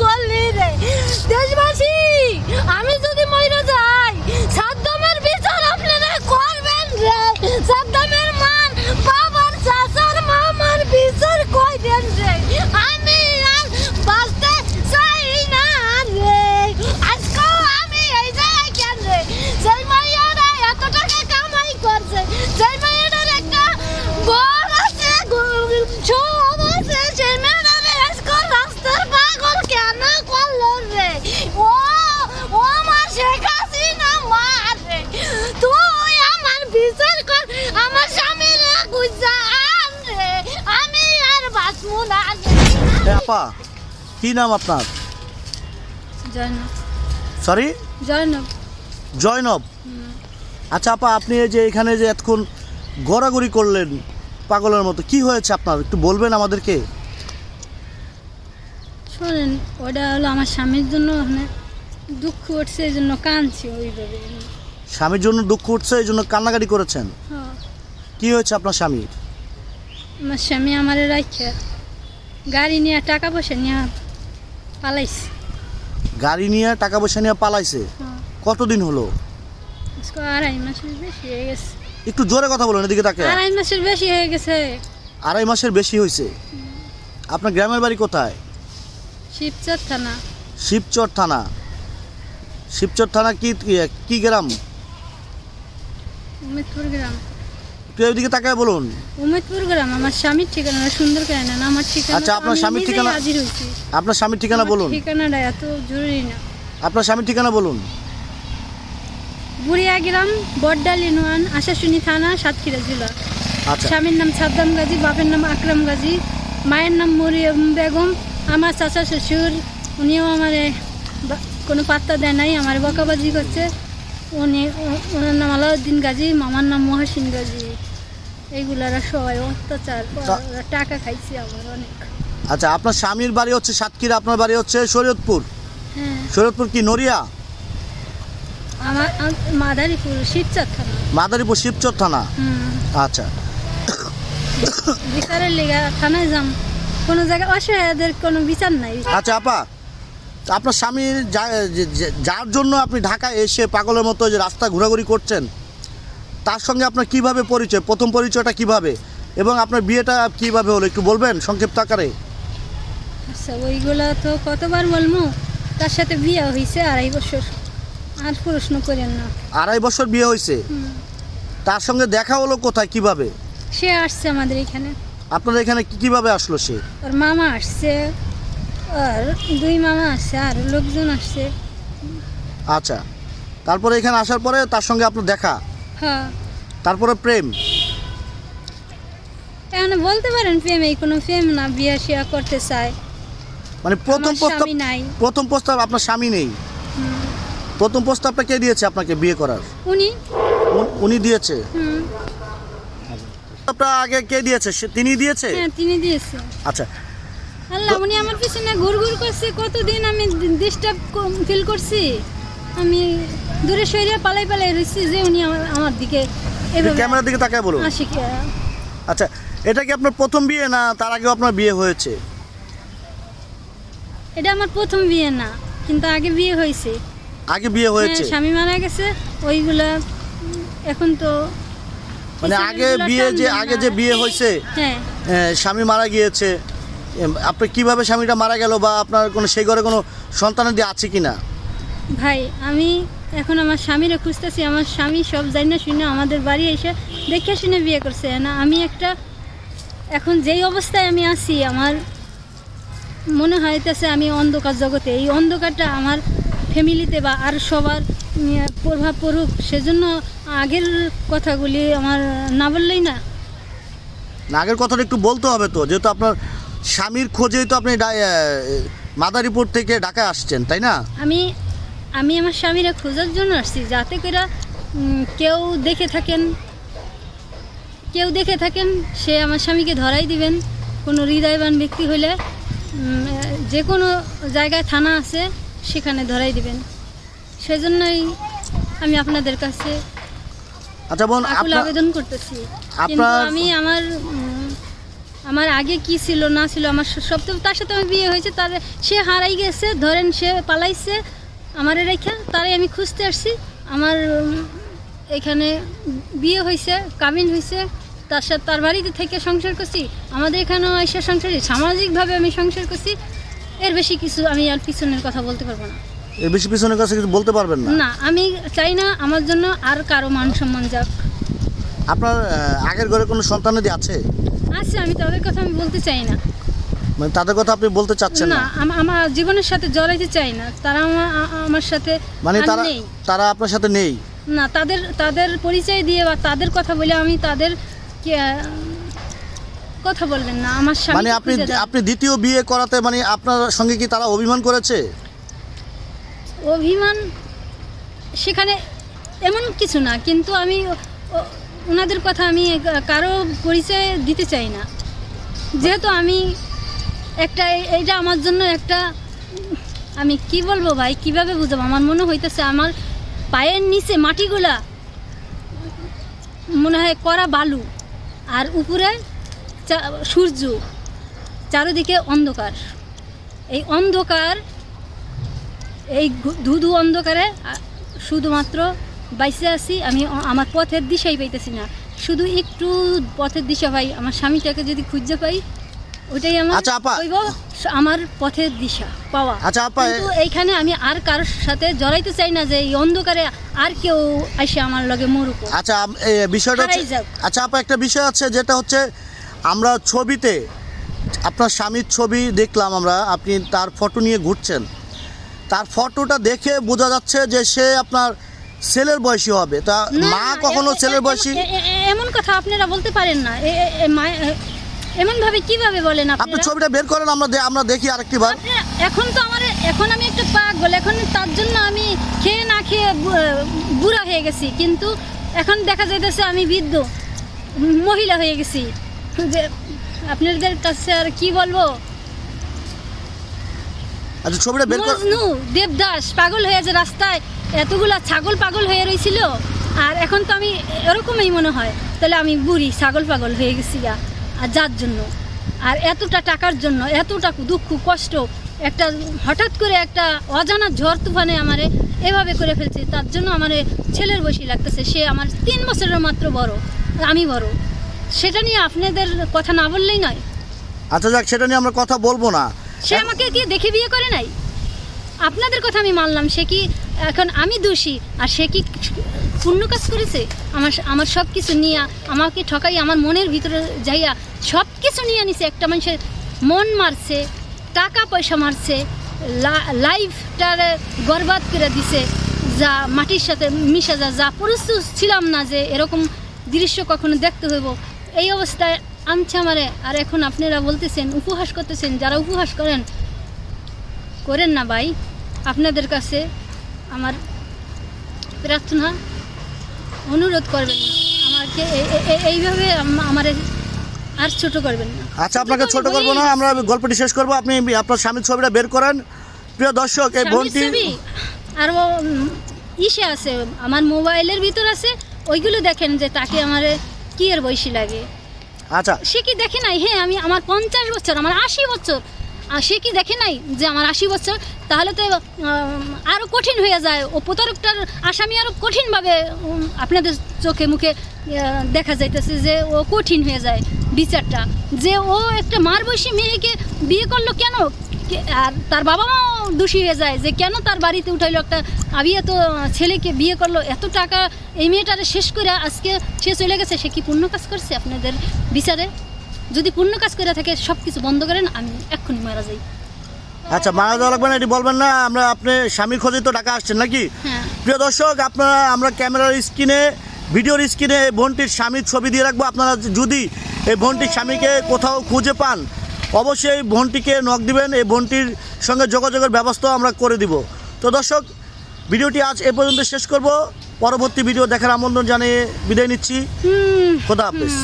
করলি রে দেশবাসী আমি যদি মরে যাই সাদ্দামের বিচার আপনারা করবেন রে সাদ্দামের মান বাবার চাচার মামার বিচার কই দেন রে আমি আর বাঁচতে চাই না রে আজকেও আমি এই জায়গায় কেন রে সেই মাইয়ারা এত টাকা কামাই করছে সেই মাইয়াটার একটা বর আছে গো- সব আছে সেই মেয়েরা রে আজকে রাস্তার পাগল কেন করল রে ও ও আমার শেখ হাসিনা মার রে তুই আমার বিচার কর আমার স্বামীর গুজা আন রে আমি আর বাঁচবো না রে এ আপা কি নাম আপনার? সরি জয়নব। জয়নব? আচ্ছা আপা আপনি এই যে এখানে যে এতক্ষণ গড়াগড়ি করলেন পাগলের মতো কি হয়েছে আপনার? একটু বলবেন আমাদেরকে? শোনেন ওটা হলো আমার স্বামীর জন্য মানে দুঃখ উঠছে এই জন্য কাঁদছি ওইভাবে। স্বামীর জন্য দুঃখ উঠছে এই জন্য কান্নাকাটি করেছেন? হ্যাঁ, কি হয়েছে আপনার স্বামীর? আমার স্বামী আমারে রাখে গাড়ি নিয়ে টাকা পয়সা নিয়ে পালাইছে। গাড়ি নিয়ে টাকা পয়সা নিয়ে পালাইছে? হ্যাঁ, কতদিন হলো? আড়াই মাসের বেশি হয়ে গেছে। একটু জোরে কথা বলেন এদিকে তাকে। আড়াই মাসের বেশি হয়ে গেছে। আড়াই মাসের বেশি হয়েছে আপনার গ্রামের বাড়ি কোথায়? শিবচর থানা। শিবচর থানা। শিবচর থানা কি কি গ্রাম? উমেদপুর গ্রাম। এদিকে তাকায় বলুন। উমেদপুর গ্রাম আমার স্বামীর ঠিকানা সুন্দর করে না আমার ঠিকানা আচ্ছা, আপনার স্বামীর ঠিকানা- হাজির হয়েছি। আপনার স্বামীর ঠিকানা বলুন। ঠিকানাটা এত জরুরি না। আপনার স্বামীর ঠিকানা বলুন। বুড়িয়া গ্রাম বড্ডাল ইউনিয়ন আশাশুনি থানা সাতক্ষীরা জেলা। আচ্ছা। স্বামীর নাম সাদ্দাম গাজী বাপের নাম আকরাম গাজী। মায়ের নাম মরিয়ম বেগম। আমার চাচা শ্বশুর উনিও আমার কোনো পাত্তা দেয় নাই আমার বকাবাজি করছে। উনি ওনার নাম আলাউদ্দিন গাজী মামার নাম মহাসিন গাজী। এইগুলারা সবাই অত্যাচার টাকা খাইছে আমার অনেক। আচ্ছা আপনার স্বামীর বাড়ি হচ্ছে সাতক্ষীরা আপনার বাড়ি হচ্ছে শরীয়তপুর? হ্যাঁ। শরীয়তপুর কি নড়িয়া? আমার মাদারীপুর শিবচর থানা মাদারীপুর শিবচর থানা আচ্ছা। বিচারের লেগা থানায় যাম। কোনো জায়গায় অসহায়দের কোনো বিচার নাই। আচ্ছা আপা আপনার স্বামীর যার জন্য আপনি ঢাকায় এসে পাগলের মতো যে রাস্তা ঘোরাঘুরি করছেন তার সঙ্গে আপনার কীভাবে পরিচয়? প্রথম পরিচয়টা কীভাবে? এবং আপনার বিয়েটা কীভাবে হলো? একটু বলবেন সংক্ষিপ্ত আকারে। আচ্ছা ওইগুলা তো কতবার বলব তার সাথে বিয়ে হয়েছে আড়াই বছর। আর প্রশ্ন করেন না। আড়াই বছর বিয়ে হয়েছে তার সঙ্গে দেখা হলো কোথায় কীভাবে? সে আসছে আমাদের এখানে। আপনার এখানে কি- কীভাবে আসলো সে? ওর মামা আসছে আর দুই মামা আসছে আর লোকজন আসছে। আচ্ছা। তারপরে এখানে আসার পরে তার সঙ্গে আপনার দেখা? হ্যাঁ। তারপরে প্রেম? এখন বলতে পারেন প্রেম এই কোনো প্রেম না বিয়ে শিয়া করতে চায়। মানে প্রথম প্রস্তাব নাই। প্রথম প্রস্তাব আপনার স্বামী নেই? প্রথম প্রস্তাবটা কে দিয়েছে আপনাকে বিয়ে করার? উনি। উনি দিয়েছে? হুম। আপনার আগে কে দিয়েছে? তিনি দিয়েছে? হ্যাঁ তিনি দিয়েছে। আচ্ছা। আল্লাহ উনি আমার পিছনে ঘুরঘুর ঘুর করছে কতদিন আমি ডিস্টার্ব ফিল করছি। আমি দূরে সরিয়ে পালাই পালাই রয়েছি যে উনি আমার আমার দিকে এভাবে ক্যামেরার দিকে তাকায় বলুন। আসি আচ্ছা এটা কি আপনার প্রথম বিয়ে না তার আগে আপনার বিয়ে হয়েছে? এটা আমার প্রথম বিয়ে না কিন্তু আগে বিয়ে হয়েছে। আগে বিয়ে হয়েছে? হ্যাঁ, স্বামী মারা গেছে ওইগুলা এখন তো মানে আগে বিয়ে যে আগে যে বিয়ে হয়েছে হ্যাঁ। স্বামী মারা গিয়েছে আপনি কীভাবে স্বামীটা মারা গেল বা আপনার কোনো সেই ঘরে কোনো সন্তানাদি আছে কি না ভাই আমি এখন আমার স্বামীরে খুঁজতেছি আমার স্বামী সব জানি না শুনে আমাদের বাড়ি এসে দেখে শুনে বিয়ে করছে। না আমি একটা এখন যেই অবস্থায় আমি আছি আমার মনে হইতেছে আমি অন্ধকার জগতে। এই অন্ধকারটা আমার ফ্যামিলিতে বা আর সবার প্রভাব পড়ুক সেজন্য আগের কথাগুলি আমার না বললেই না। আগের কথাটা একটু বলতে হবে তো যেহেতু আপনার স্বামীর খোঁজেই তো আপনি মাদারীপুর থেকে ঢাকায় আসছেন তাই না? আমি আমি আমার স্বামীরা খোঁজার জন্য আসছি যাতে করে কেউ দেখে থাকেন। কেউ দেখে থাকেন সে আমার স্বামীকে ধরাই দিবেন। কোনো হৃদয়বান ব্যক্তি হলে যে কোনো জায়গায় থানা আছে সেখানে ধরাই দিবেন। সেজন্যই আমি আপনাদের কাছে আচ্ছা বোন আবেদন করতেছি। কিন্তু আমি আমার আমার আগে কি ছিল না ছিল আমার সব তো তার সাথে আমার বিয়ে হয়েছে তার সে হারাই গেছে ধরেন সে পালাইছে আমার রেখা তারাই আমি খুঁজতে আসছি। আমার এখানে বিয়ে হয়েছে কামিন হয়েছে তার সাথে তার বাড়িতে থেকে সংসার করছি। আমাদের এখানেও এসে সংসার সামাজিকভাবে আমি সংসার করছি। এর বেশি কিছু আমি আর পিছনের কথা বলতে পারব না। এর বেশি পিছনের কাছে কিছু বলতে পারবেন না? না আমি চাই না আমার জন্য আর কারও মান সম্মান যাক। আপনার আগের ঘরে কোনো সন্তানাদি আছে? আছে আমি তাদের কথা আমি বলতে চাই না। মানে তাদের কথা আপনি বলতে চাচ্ছেন না আমার জীবনের সাথে জড়াইতে চাই না। তারা আমার আমার সাথে মানে তারা তারা আপনার সাথে নেই? না তাদের তাদের পরিচয় দিয়ে বা তাদের কথা বলে আমি তাদের কথা বলবেন না। আমার স্বামী মানে আপনি আপনি দ্বিতীয় বিয়ে করাতে মানে আপনার সঙ্গে কি তারা অভিমান করেছে? অভিমান সেখানে এমন কিছু না কিন্তু আমি ওনাদের কথা আমি কারও পরিচয় দিতে চাই না। যেহেতু আমি একটা এইটা আমার জন্য একটা, আমি কি বলব ভাই, কীভাবে বুঝাবো? আমার মনে হইতেছে আমার পায়ের নিচে মাটিগুলা মনে হয় করা বালু, আর উপরে সূর্য, চারিদিকে অন্ধকার। এই অন্ধকার, এই ধুধু অন্ধকারে শুধুমাত্র বাইসে আছি, আমি আমার পথের দিশাই পাইতেছি না। শুধু একটু পথের দিশা পাই আমার স্বামীটাকে যদি খুঁজে পাই ওইটাই আমার আচ্ছা, আপা। হইব আমার পথের দিশা পাওয়া। আচ্ছা, আপা, কিন্তু এইখানে আমি আর কারোর সাথে জড়াইতে চাই না যে এই অন্ধকারে আর কেউ এসে আমার লগে মরুক আচ্ছা এই বিষয়টা আচ্ছা আপা একটা বিষয় আছে যেটা হচ্ছে আমরা ছবিতে আপনার স্বামীর ছবি দেখলাম আমরা আপনি তার ফটো নিয়ে ঘুরছেন। তার ফটোটা দেখে বোঝা যাচ্ছে যে সে আপনার ছেলের বয়সী হবে। তা মা কখনো ছেলের বয়সী এমন কথা আপনারা বলতে পারেন না। এমন ভাবে কীভাবে বলেন আপনি আপনারা? ছবিটা বের করেন আমরা দে- আমরা দেখি আরেকটি বার এখন তো আমার এখন আমি একটা পাগল এখন তার জন্য আমি খেয়ে না খেয়ে বু- বুড়া হয়ে গেছি। কিন্তু এখন দেখা যাইতেছে আমি বৃদ্ধ মহিলা হয়ে গেছি। যে আপনাদের কাছে আর কি বলব? আচ্ছা ছবিটা বের কর মজনু দেবদাস পাগল হয়ে যে রাস্তায় এতগুলা ছাগল পাগল হয়ে রয়েছিল আর এখন তো আমি এরকমই মনে হয়। তাহলে আমি বুড়ি ছাগল পাগল হয়ে গেছি গা। আর যার জন্য? আর এতটা টাকার জন্য এতটা দুঃখ কষ্ট একটা হঠাৎ করে একটা অজানা ঝড় তুফানে আমারে এভাবে করে ফেলছে তার জন্য আমার ছেলের বয়সী লাগতেছে সে আমার তিন বছরের মাত্র বড় আমি বড়। সেটা নিয়ে আপনাদের কথা না বললেই নয়। আচ্ছা যাক সেটা নিয়ে আমরা কথা বলব না। সে আমাকে কি দেখে বিয়ে করে নাই? আপনাদের কথা আমি মানলাম সে কি এখন আমি দোষী, আর সে কি পূর্ণ কাজ করেছে? আমার আমার সব কিছু নিয়ে, আমাকে ঠকাই আমার মনের ভিতরে যাইয়া সব কিছু নিয়ে নিছে। একটা মানুষের মন মারছে, টাকা পয়সা মারছে লাইফটার বরবাদ করে দিছে, যা মাটির সাথে মিশে যা যা প্রস্তুত ছিলাম না যে এরকম দৃশ্য কখনো দেখতে হইব। এই অবস্থায় আনছে আমারে। আর এখন আপনারা বলতেছেন, উপহাস করতেছেন, যারা উপহাস করেন করেন না ভাই। আপনাদের কাছে আমার প্রার্থনা অনুরোধ করবেন না। আমাকে এইভাবে আমার আর ছোট করবেন না। আচ্ছা আপনাকে ছোট করব না আমরা গল্পটি শেষ করব। আপনি আপনার স্বামীর ছবিটা বের করেন। প্রিয় দর্শক এই বোনটি আর ইসে আছে আমার মোবাইলের ভিতর আছে ওইগুলো দেখেন যে তাকে আমার কি এর বয়সী লাগে। আচ্ছা। সে কি দেখে নাই? হ্যাঁ আমি আমার পঞ্চাশ বছর আমার আশি বছর। সে কি দেখে নাই যে আমার আশি বছর? তাহলে তো আরও কঠিন হয়ে যায়। ও প্রতারকটার আসামি আরও কঠিনভাবে আপনাদের চোখে মুখে দেখা যাইতেছে যে ও কঠিন হয়ে যায় বিচারটা। যে ও একটা মার বয়সী মেয়েকে বিয়ে করল কেন? আর তার বাবা মাও দোষী হয়ে যায় যে কেন তার বাড়িতে উঠাইলো একটা আমি এত ছেলেকে বিয়ে করল? এত টাকা এই মেয়েটারে শেষ করে আজকে সে চলে গেছে, সে কি পূর্ণ কাজ করছে আপনাদের বিচারে? যদি পূর্ণ কাজ করে থাকে সব কিছু বন্ধ করেন আমি এক্ষুনি মারা যাই। আচ্ছা মারা যাওয়া লাগবে না এটি বলবেন না আমরা আপনি স্বামীর খোঁজে তো টাকা আসছেন নাকি? হ্যাঁ। প্রিয় দর্শক আপনারা আমরা ক্যামেরার স্ক্রিনে ভিডিওর স্ক্রিনে এই বোনটির স্বামীর ছবি দিয়ে রাখব। আপনারা যদি এই বোনটির স্বামীকে কোথাও খুঁজে পান অবশ্যই এই বোনটিকে নক দিবেন এই বোনটির সঙ্গে যোগাযোগের ব্যবস্থাও আমরা করে দিব। তো দর্শক ভিডিওটি আজ এ পর্যন্ত শেষ করব। পরবর্তী ভিডিও দেখার আমন্ত্রণ জানিয়ে বিদায় নিচ্ছি। খোদা হাফেজ।